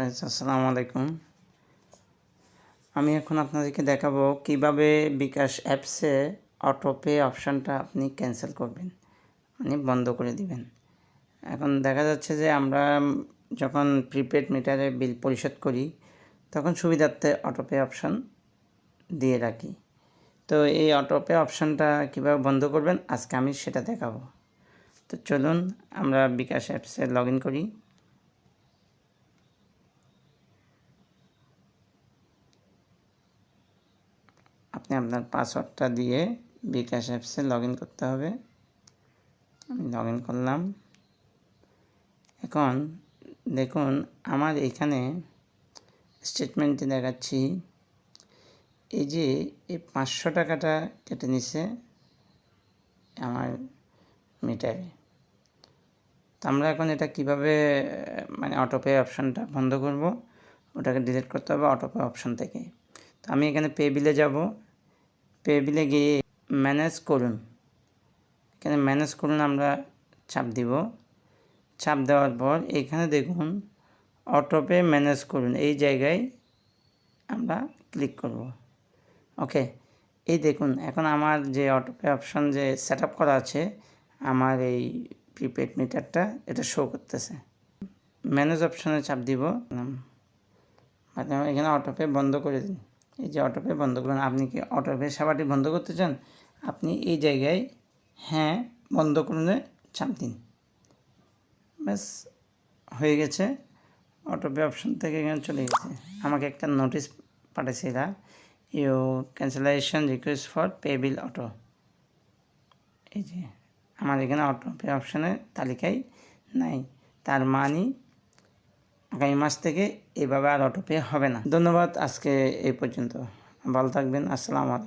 আসসালামু আলাইকুম। আমি এখন আপনাদেরকে দেখাবো কীভাবে বিকাশ অ্যাপসে অটোপে অপশানটা আপনি ক্যান্সেল করবেন মানে বন্ধ করে দিবেন। এখন দেখা যাচ্ছে যে আমরা যখন প্রিপেড মিটারে বিল পরিশোধ করি, তখন সুবিধার্থে অটোপে অপশান দিয়ে রাখি। তো এই অটোপে অপশানটা কীভাবে বন্ধ করবেন, আজকে আমি সেটা দেখাবো। তো চলুন আমরা বিকাশ অ্যাপসে লগ ইন করি। আপনি আপনার পাসওয়ার্ডটা দিয়ে বিকাশ অ্যাপসে লগ করতে হবে। আমি লগ করলাম। এখন দেখুন, আমার এখানে স্টেটমেন্টটি দেখাচ্ছি, এই যে এই পাঁচশো টাকাটা কেটে নিছে আমার মিটারে। তো আমরা এখন এটা কীভাবে মানে অটোপে অপশানটা বন্ধ করব? ওটাকে ডিলিট করতে হবে অটোপে অপশান থেকে। তো আমি এখানে পে বিলে যাব। পে বিলে গিয়ে ম্যানেজ করুন। এখানে ম্যানেজ করুন আমরা চাপ দিব। চাপ দেওয়ার পর এখানে দেখুন অটোপে ম্যানেজ করুন। এই জায়গায় আমরা ক্লিক করব। ওকে এই দেখুন এখন আমার যে অটোপে অপশান যে সেট করা আছে, আমার এই প্রিপেড মিটারটা এটা শো করতেছে। ম্যানেজ অপশানে চাপ দিব। এখানে অটোপে বন্ধ করে দিন। এই যে অটোপে বন্ধ করুন। আপনি কি অটোপে সেবাটি বন্ধ করতে চান? আপনি এই জায়গায় হ্যাঁ বন্ধ করুন চাপ দিন ব্যাস, হয়ে গেছে। অটোপে অপশন থেকে এখানে চলে গেছে। আমাকে একটা নোটিশ পাঠিয়েছে এরা you cancellation request for pay bill auto এই যে, আমার এখানে অটোপে অপশানের তালিকায় নাই। তার মানি আগামী মাস থেকে এভাবে আর অটোপে হবে না। ধন্যবাদ, আজকে এই পর্যন্ত। ভালো থাকবেন, আসসালামু আলাইকুম।